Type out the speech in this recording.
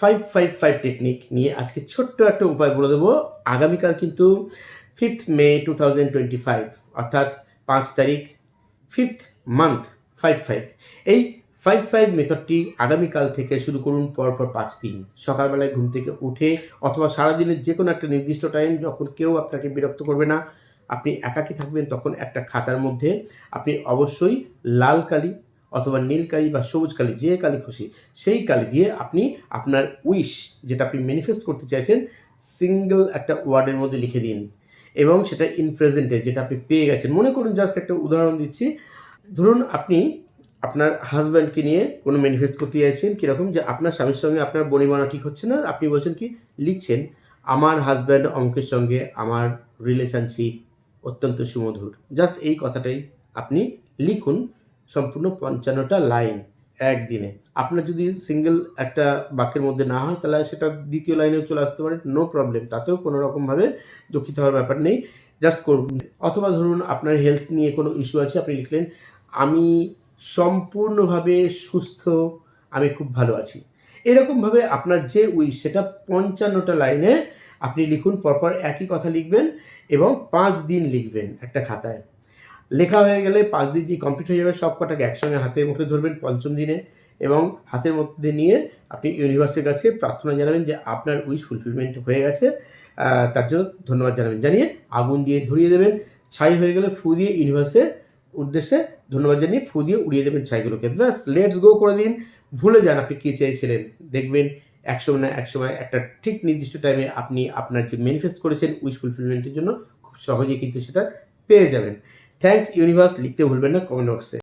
Five five five technique নিয়ে আজকে ছোট্ট একটা উপায় বলে দেবো। আগামীকাল কিন্তু fifth May two thousand twenty five অর্থাৎ পাঁচ তারিখ ফিফথ মান্থ ফাইভ ফাইভ এই ফাইভ ফাইভ মেথডটি আগামীকাল থেকে শুরু করুন, পরপর পাঁচ দিন। সকালবেলায় ঘুম থেকে উঠে, অথবা সারাদিনের যে কোনো একটা নির্দিষ্ট টাইম যখন কেউ আপনাকে বিরক্ত করবে না, আপনি একাকী থাকবেন তখন একটা খাতার মধ্যে। আপনি অবশ্যই লাল কালি অথবা নীল কালি বা সবুজ কালি, যে কালি খুশি, সেই কালি দিয়ে আপনি আপনার উইশ যেটা আপনি ম্যানিফেস্ট করতে চাইছেন সিঙ্গেল একটা ওয়ার্ডের মধ্যে লিখে দিন। এবং সেটা ইন প্রেজেন্টে যেটা আপনি পেয়ে গেছেন। মনে করুন জাস্ট একটা উদাহরণ দিচ্ছি। ধরুন আপনি আপনার হাজব্যান্ডকে নিয়ে কোনো ম্যানিফেস্ট করতে চাইছেন কীরকম, যে আপনার স্বামীর সঙ্গে আপনার বনিমানা ঠিক হচ্ছে না, আপনি বলছেন কি, লিখছেন, আমার হাজব্যান্ড অঙ্কের সঙ্গে আমার রিলেশনশিপ অত্যন্ত সুমধুর। জাস্ট এই কথাটাই আপনি লিখুন। সম্পূর্ণ পঞ্চান্নটা লাইন একদিনে। আপনার যদি সিঙ্গেল একটা বাক্যের মধ্যে না হয়, তাহলে সেটা দ্বিতীয় লাইনেও চলে আসতে পারে, নো প্রবলেম। তাতেও কোনো রকমভাবে দুঃখিত হওয়ার ব্যাপার নেই। জাস্ট করুন। অথবা ধরুন আপনার হেলথ নিয়ে কোনো ইস্যু আছে, আপনি লিখলেন, আমি সম্পূর্ণভাবে সুস্থ, আমি খুব ভালো আছি। এরকমভাবে আপনার যে উই সেটা পঞ্চান্নটা লাইনে আপনি লিখুন, পরপর একই কথা লিখবেন এবং পাঁচ দিন লিখবেন একটা খাতায়। লেখা হয়ে গেলে পাঁচ দিন যে কমপ্লিট হয়ে যাবে, সব কটাকে একসঙ্গে হাতের মুঠে ধরবেন পঞ্চম দিনে এবং হাতের মধ্যে নিয়ে আপনি ইউনিভার্সের কাছে প্রার্থনা জানাবেন যে আপনার উইশ ফুলফিলমেন্ট হয়ে গেছে। তার জন্য ধন্যবাদ জানাবেন। জানিয়ে আগুন দিয়ে ধরিয়ে দেবেন। ছাই হয়ে গেলে ফু দিয়ে ইউনিভার্সের উদ্দেশ্যে ধন্যবাদ জানিয়ে ফু দিয়ে উড়িয়ে দেবেন ছাইগুলোকে। ব্যাস লেটস গো করে দিন। ভুলে যান আপনি কী চেয়েছিলেন। দেখবেন একসময় না একসময় একটা ঠিক নির্দিষ্ট টাইমে আপনি আপনার যে ম্যানিফেস্ট করেছেন উইশ ফুলফিলমেন্টের জন্য খুব সহজেই কিন্তু সেটা পেয়ে যাবেন। থ্যাঙ্কস ইউনিভার্স লিখতে ভুলবেন না কমেন্ট বক্সে